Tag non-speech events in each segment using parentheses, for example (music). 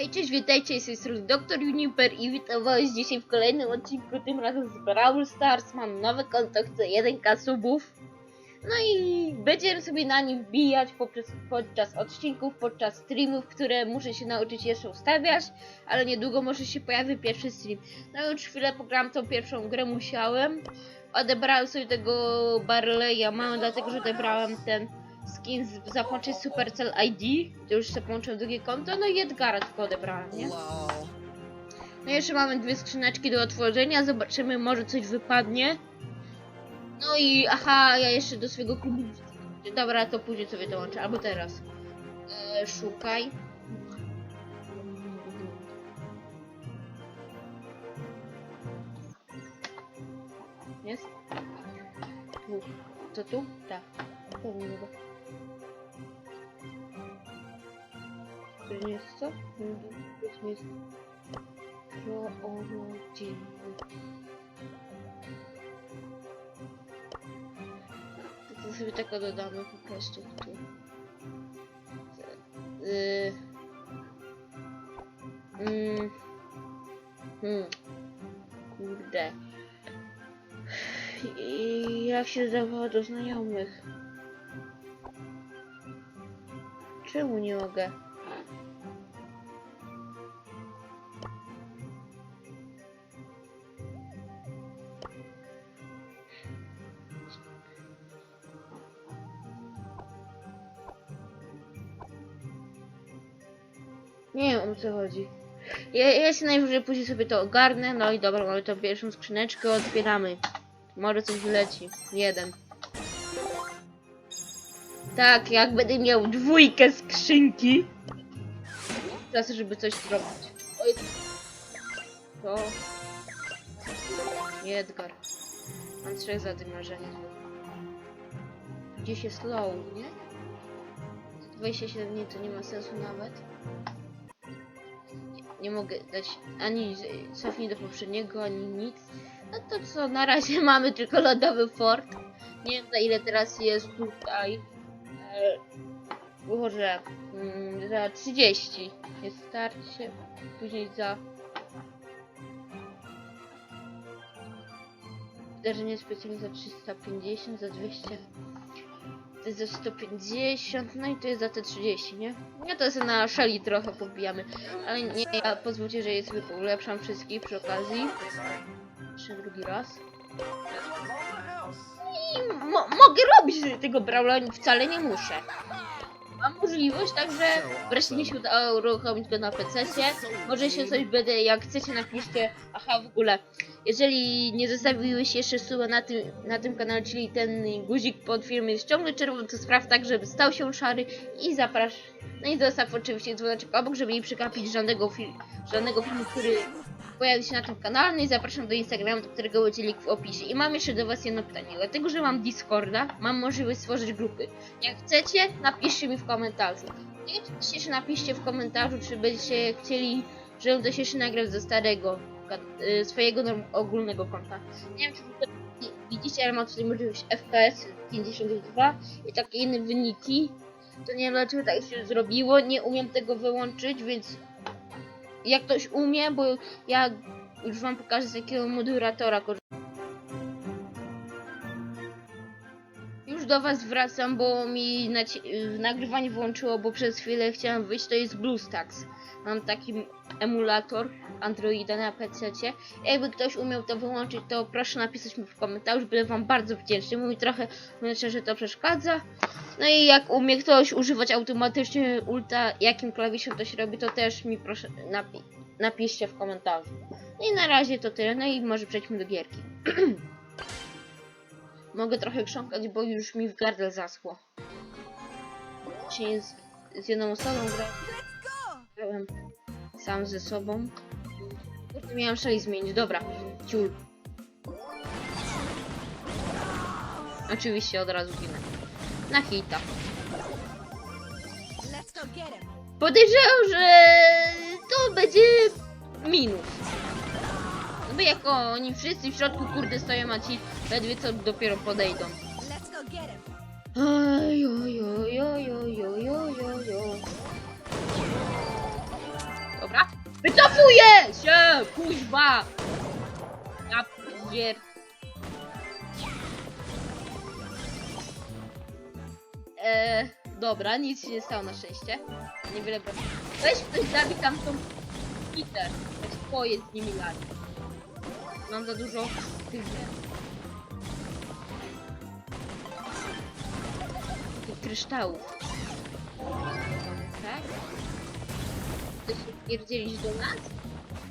Hej, cześć, witajcie, z strony Dr. Juniper i witam was dzisiaj w kolejnym odcinku, tym razem z Brawl Stars. Mam nowe konto, chcę 1k subów. No i będziemy sobie na nim wbijać poprzez, podczas odcinków, podczas streamów, które muszę się nauczyć jeszcze ustawiać, ale niedługo może się pojawi pierwszy stream. No już chwilę pogram tą pierwszą grę, musiałem. Odebrałem sobie tego Barleya, mam dlatego, że odebrałem ten skin z zapocząć Supercell ID, to już sobie połączyłem drugie konto, no i Edgara tylko odebrałem, nie? No i jeszcze mamy dwie skrzyneczki do otworzenia, zobaczymy, może coś wypadnie. No i aha, ja jeszcze do swojego klubu... Dobra, to później sobie dołączę, albo teraz. E, szukaj. Jest? Tu. Co tu? Tak. Pewnie nie To jest co? To jest. To, sobie tego dodamy po prostu tu. Yy. Mm. Hmm. Kurde. I jak się zdawało do znajomych? Czemu nie mogę? Nie wiem o co chodzi. Ja, ja się najwyżej później sobie to ogarnę. No i dobra, mamy tą pierwszą skrzyneczkę, otwieramy. Może coś wyleci. Jeden. Tak, jak będę miał dwójkę skrzynki. Czas, żeby coś zrobić. Oj. To. Nie Edgar. Mam trzech za tym marzenia. Gdzieś jest low, nie? 27 dni to nie ma sensu nawet. Nie, mogę dać ani cofnij do poprzedniego, ani nic. No to co, na razie (laughs) mamy tylko lodowy fort. Nie wiem za ile teraz jest tutaj. E, Boże, mm, za 30 jest starcie, później za Zdarzenie specjalne za 350, za 200 to jest za 150, no i to jest za te 30, nie? Ja to sobie na szali trochę pobijamy, ale nie, ja pozwólcie, że je sobie ulepszam wszystkich przy okazji. Jeszcze drugi raz. I mo mogę robić tego brawla, wcale nie muszę. Mam możliwość, także wreszcie mi się udało uruchomić go na PC. Może się coś będę, jak chcecie napiszcie, aha w ogóle, jeżeli nie zostawiłeś jeszcze suba na tym, na tym kanale, czyli ten guzik pod filmem jest ciągle czerwony, to spraw tak, żeby stał się szary i zaprasz. No i zostaw oczywiście dzwoneczek obok, żeby nie przegapić żadnego, fil żadnego filmu, który pojawi się na tym kanale. No i zapraszam do Instagrama, do którego będzie link w opisie. I mam jeszcze do Was jedno pytanie. Dlatego, że mam Discorda, mam możliwość stworzyć grupy. Jak chcecie, napiszcie mi w komentarzu. I oczywiście jeszcze napiszcie w komentarzu, czy będziecie chcieli, żebym coś jeszcze nagrał ze starego, y, swojego ogólnego konta. Nie wiem, czy to widzicie, ale mam tutaj możliwość FPS 52 i takie inne wyniki. To nie wiem, dlaczego tak się zrobiło. Nie umiem tego wyłączyć, więc jak ktoś umie, bo ja już wam pokażę z jakiego moderatora korzystam. Do was wracam, bo mi nagrywanie włączyło, bo przez chwilę chciałam wyjść, to jest BlueStacks. Mam taki emulator Androida na PC. Jakby ktoś umiał to wyłączyć, to proszę napisać mi w komentarzu, będę wam bardzo wdzięczny. Mówi trochę, myślę, że to przeszkadza. No i jak umie ktoś używać automatycznie ulta, jakim klawiszem to się robi, to też mi proszę napi napiszcie w komentarzu. No i na razie to tyle, no i może przejdźmy do gierki. (clears throat) Mogę trochę krząkać, bo już mi w gardle zaschło. Dzisiaj z, z jedną osobą gra- grałem sam ze sobą. Kurde, miałem szali zmienić, dobra, ciul. Oczywiście od razu ginę. Na hita. Podejrzewam, że to będzie minus. Wy jako oni wszyscy w środku kurde stoją, a ci ledwie co dopiero podejdą. Oj, oj, oj, oj, oj. Dobra. Wycofuję się, kuźba! Ja pier... Eee, dobra, nic się nie stało na szczęście. Niewiele. Weź ktoś zabij tam tą Peter. Weź twoje z nimi. Mam za dużo tych tych kryształów. Tak? Chcesz się pierdzielić do nas?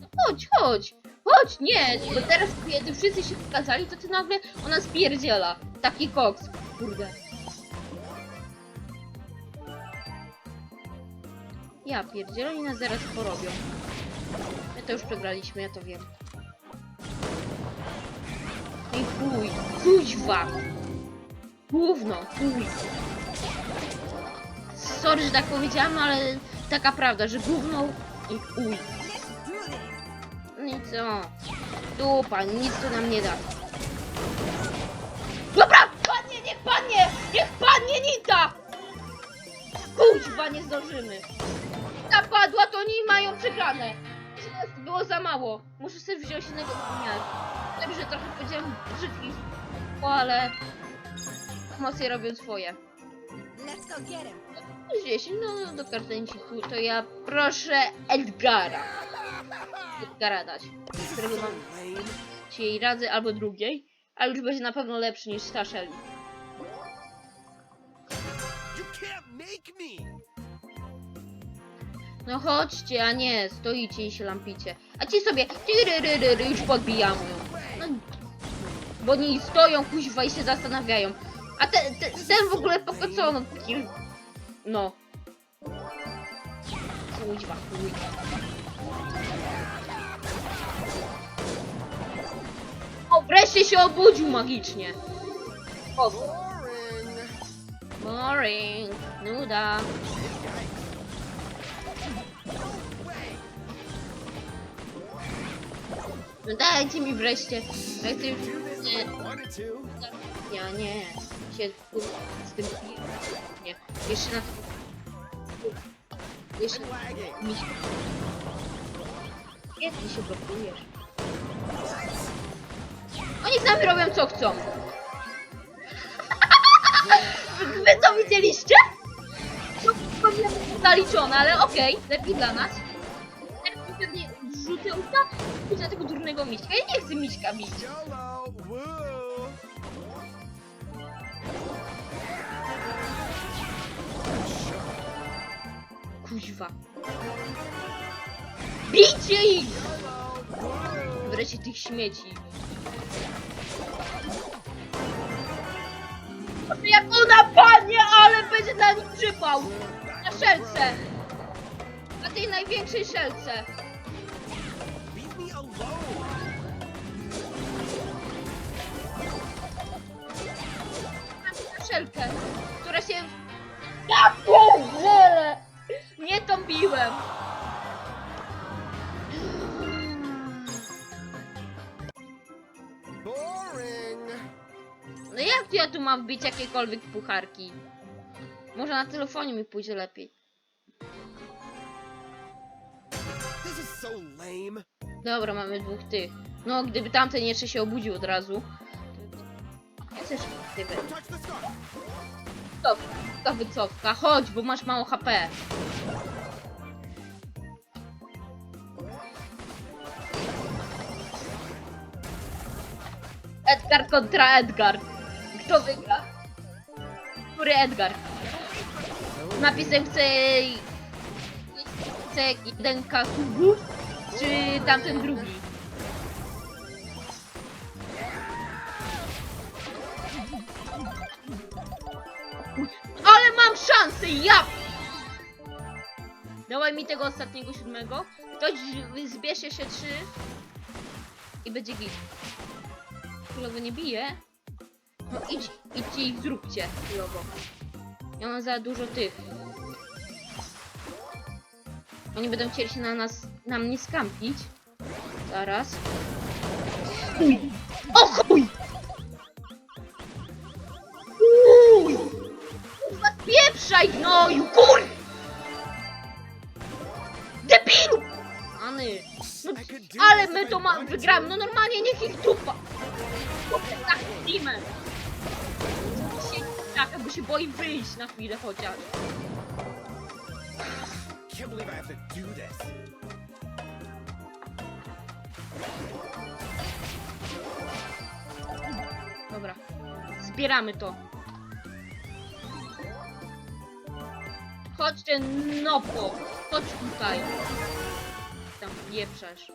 No chodź, chodź! Chodź, nie! Bo teraz kiedy wszyscy się pokazali, to ty nagle ona spierdziela. Taki koks, kurde. Ja pierdzielę, oni nas zaraz porobią. My to już przegraliśmy, ja to wiem. Chuj, kuźwa! Gówno, chuj. Sorry, że tak powiedziałam, ale taka prawda, że gówno i chuj. I co? Dupa, nic to nam nie da. Dobra, padnie, niech padnie! Niech padnie Nita! Kuźwa, nie zdążymy. Ta padła, to oni mają przegrane. Było za mało. Muszę sobie wziąć innego dnia. Wiem, że trochę powiedziałem brzydkich, ale emocje robią swoje. Let's go get him. 10, no do kartęciku, to ja proszę Edgara. Edgara dać. Którego mam dzisiaj radzę albo drugiej, ale już będzie na pewno lepszy niż me! No chodźcie, a nie, stoicie i się lampicie. A ci sobie już podbijają. No, bo oni stoją kuźwa i się zastanawiają. A te, te, ten w ogóle pokocono. No. Kuźwa, kuźwa. O, wreszcie się obudził magicznie. O, Boring! boring. Nuda. No dajcie mi wreszcie. Ja chcę już... Nie, ja nie. Się z tym... Nie. Jeszcze na... Jeszcze. Mi się... Kiedy się blokujesz? Oni z nami robią co chcą. (laughs) Wy to widzieliście? To być zaliczone, ale okej, lepiej dla nas. Wrzucę usta i za tego durnego miśka. Ja nie chcę miśka! Woo! Kuźwa. Bijcie ich! Wreszcie tych śmieci. Boże, Jak ona padnie, ale będzie na nich przypał! Na szelce! Na tej największej szelce! Na szelkę, która się... Ja pierdzielę! Nie tąpiłem! Boring! No jak ja tu mam wbić jakiekolwiek pucharki? Może na telefonie mi pójdzie lepiej. Dobra, mamy dwóch tych. No, gdyby tamten jeszcze się obudził od razu. Touch the scarf! Cofka, wycofka. Chodź, bo masz mało HP. Edgar kontra Edgar. Kto wygra? Który Edgar? Napisem chce... Chce jeden kubów, czy tamten drugi? Szansę, ja! Dawaj mi tego ostatniego siódmego. Ktoś zbierze się trzy i będzie git. Chwilowo nie bije. No idź, idźcie i zróbcie chwilowo. Ja mam za dużo tych. Oni będą chcieli się na nas, na mnie skampić. Zaraz. O! Chuj! Pieprzaj gnoju, kur! Debilu! wygrany! No, ale my to ma, wygramy, no normalnie niech ich dupa! Chłopie, tak teamem! Siedzi tak, bo się boi wyjść na chwilę chociaż. Can't believe I have to do this. Dobra, zbieramy to. Chodź ten nopo, chodź tutaj. Tam pieprzasz.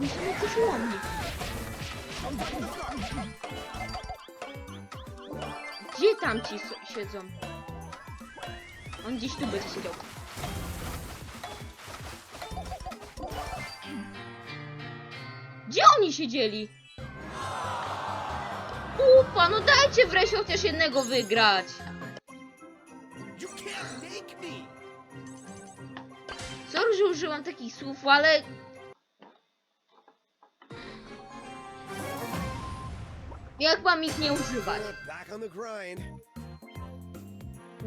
Musimy coś łomnić. Gdzie tam ci siedzą? On gdzieś tu będzie siedział. Gdzie oni siedzieli? Upa, no dajcie wreszcie chociaż jednego wygrać. Użyłam takich słów, ale... Jak mam ich nie używać?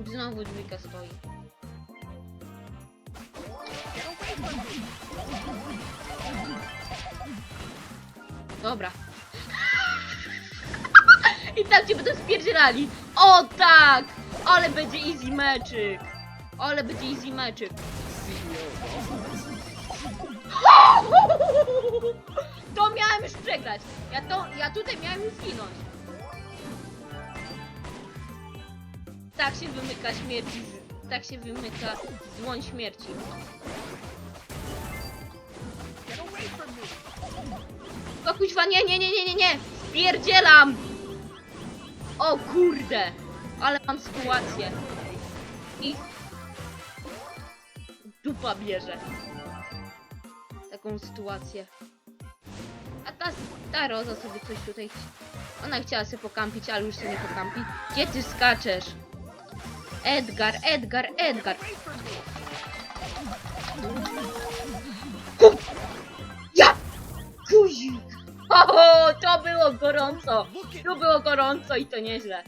Znowu dwójka stoi. Dobra. (laughs) I tak cię będą spierdzielali. O tak! Ale będzie easy meczyk. Ale będzie easy meczyk. To miałem już przegrać. Ja to, ja tutaj miałem już zginąć. Tak się wymyka śmierci. Tak się wymyka dzwoń śmierci. O kuźwa, nie, nie, nie, nie, nie, nie! Spierdzielam! O kurde! Ale mam sytuację. I... Dupa bierze. Taką sytuację. A ta, ta Roza sobie coś tutaj... Ona chciała sobie pokampić, ale już sobie nie pokampi. Gdzie ty skaczesz? Edgar, Edgar, Edgar! Ja! Kuzik! O, to było gorąco! Tu było gorąco i to nieźle.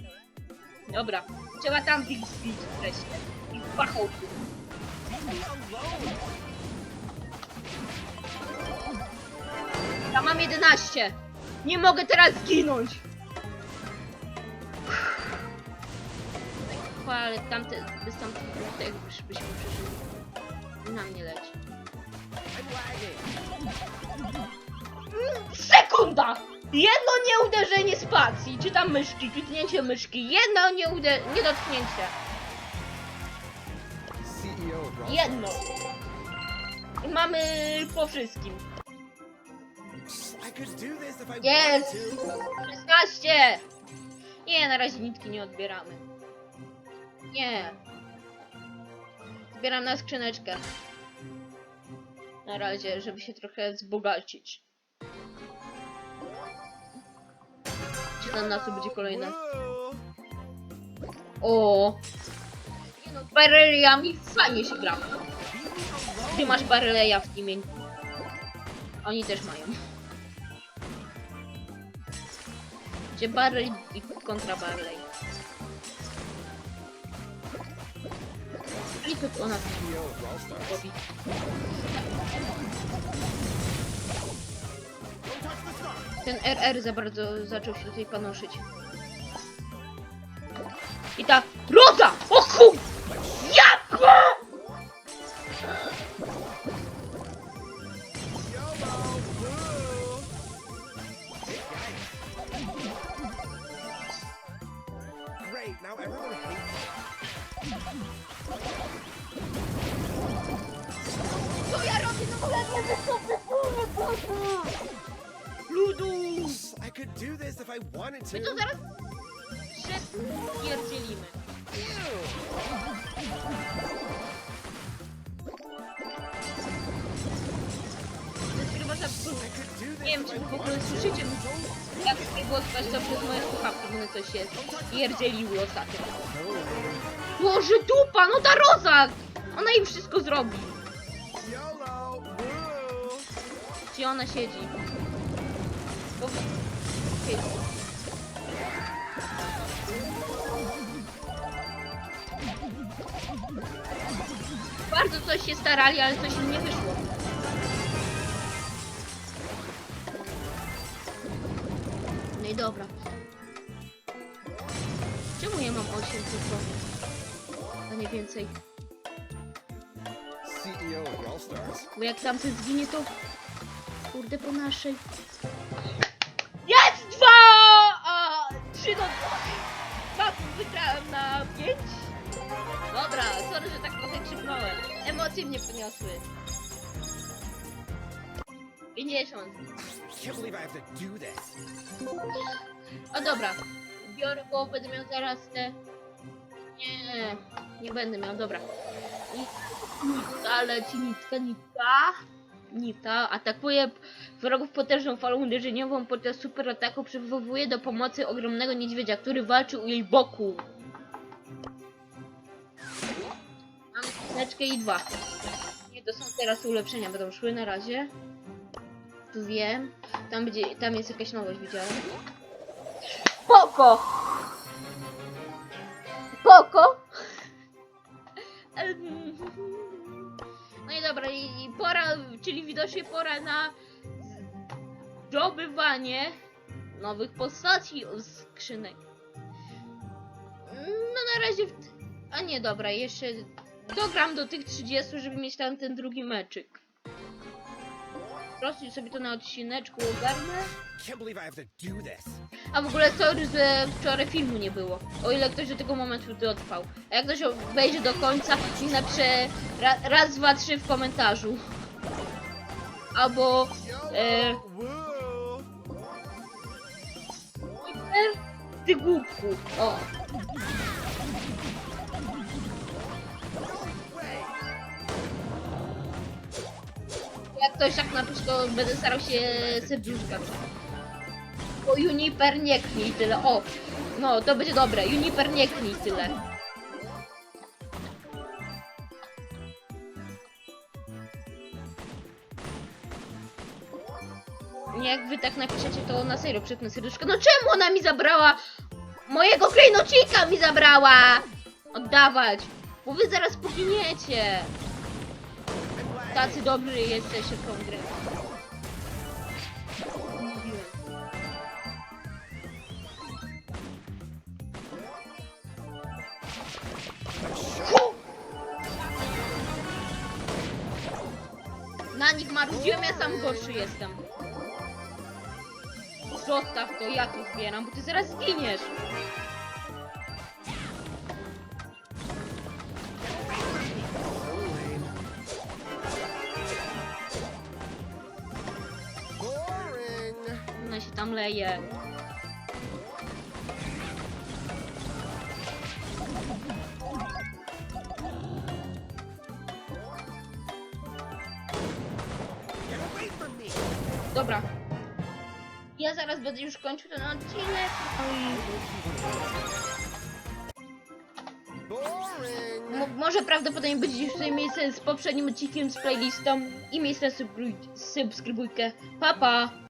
Dobra, trzeba tam Big Speed wreszcie. I pachał tu. Ja mam 11. Nie mogę teraz zginąć. Chyba, ale tamte, bez tamtych punktek byśmy przeżyli. Na mnie leci. Sekunda! Jedno nieuderzenie spacji, czy tam myszki, kliknięcie myszki. Jedno nieude... niedotknięcie. Raw. Jedno. I mamy po wszystkim. Jest! wanted to. 16! Nie, na razie nitki nie odbieramy. Nie. Zbieram na skrzyneczkę. Na razie, żeby się trochę wzbogacić. Czy tam na co będzie kolejna? Whoa. O! Nie no, bareliami fajnie się gra. Ty masz bareleja w teamie. Oni też mają. Gdzie barley i kontra barley. I to ona robi. Ten RR za bardzo zaczął się tutaj panoszyć. I ta ROZA! O chuj! My to. zaraz się pierdzielimy. To jest chyba za I could do this Nie wiem, czy w ogóle słyszycie, jak mnie głos to przez moje słuchawki, one coś się pierdzieliły ostatnio. Boże, dupa, no ta Roza! Ona im wszystko zrobi. Gdzie ona siedzi? Bo... Siedzi. Bardzo coś się starali, ale coś im nie wyszło. No i dobra. Czemu ja mam 8 tylko? A nie więcej. Bo jak tamten zginie, to... Kurde, po naszej... 3 do 2. Baków wygrałem na 5. Dobra, sorry, że tak trochę krzyknąłem. Emocje mnie poniosły. 50. I have to. O dobra. Biorę, bo będę miał zaraz te... Nie, nie będę miał, dobra. I... Ale ci nitka, nitka. Nita atakuje wrogów potężną falą uderzeniową podczas super ataku przywołuje do pomocy ogromnego niedźwiedzia, który walczy u jej boku. Mam skrzyneczkę i dwa. Nie, to są teraz ulepszenia, będą szły na razie. Tu wiem. Tam, będzie, tam jest jakaś nowość, widziałem. Poko! Poko! (laughs) No i dobra, i i pora, czyli widocznie pora na zdobywanie nowych postaci z skrzynek. No na razie, a nie dobra, jeszcze dogram do tych 30, żeby mieć tam ten drugi meczyk. Po prostu sobie to na odcineczku ogarnę. Can't believe I have to do this. A w ogóle sorry, że wczoraj filmu nie było. O ile ktoś do tego momentu dotrwał. A jak ktoś obejrzy do końca, niech napisze ra, raz, dwa, trzy w komentarzu. Albo e, ty głupku. O. Jak ktoś tak napisze, to będę starał się serduszka. Bo Juniper nie knij tyle. O, no to będzie dobre. Juniper nie knij tyle. Jak wy tak napiszecie, to na serio przypnę serduszko. No czemu ona mi zabrała? Mojego klejnocika mi zabrała! Oddawać! Bo wy zaraz poginiecie! Tacy dobrzy jesteście w tą grę. Na nich marudziłem, ja sam gorszy jestem. Zostaw to, ja to zbieram, bo ty zaraz zginiesz. Ona się tam leje. Będę już kończył ten odcinek. Mo- może prawdopodobnie będzie już tutaj miejsce z poprzednim odcinkiem z playlistą i miejsce subskrybuj- subskrybujkę. Pa pa!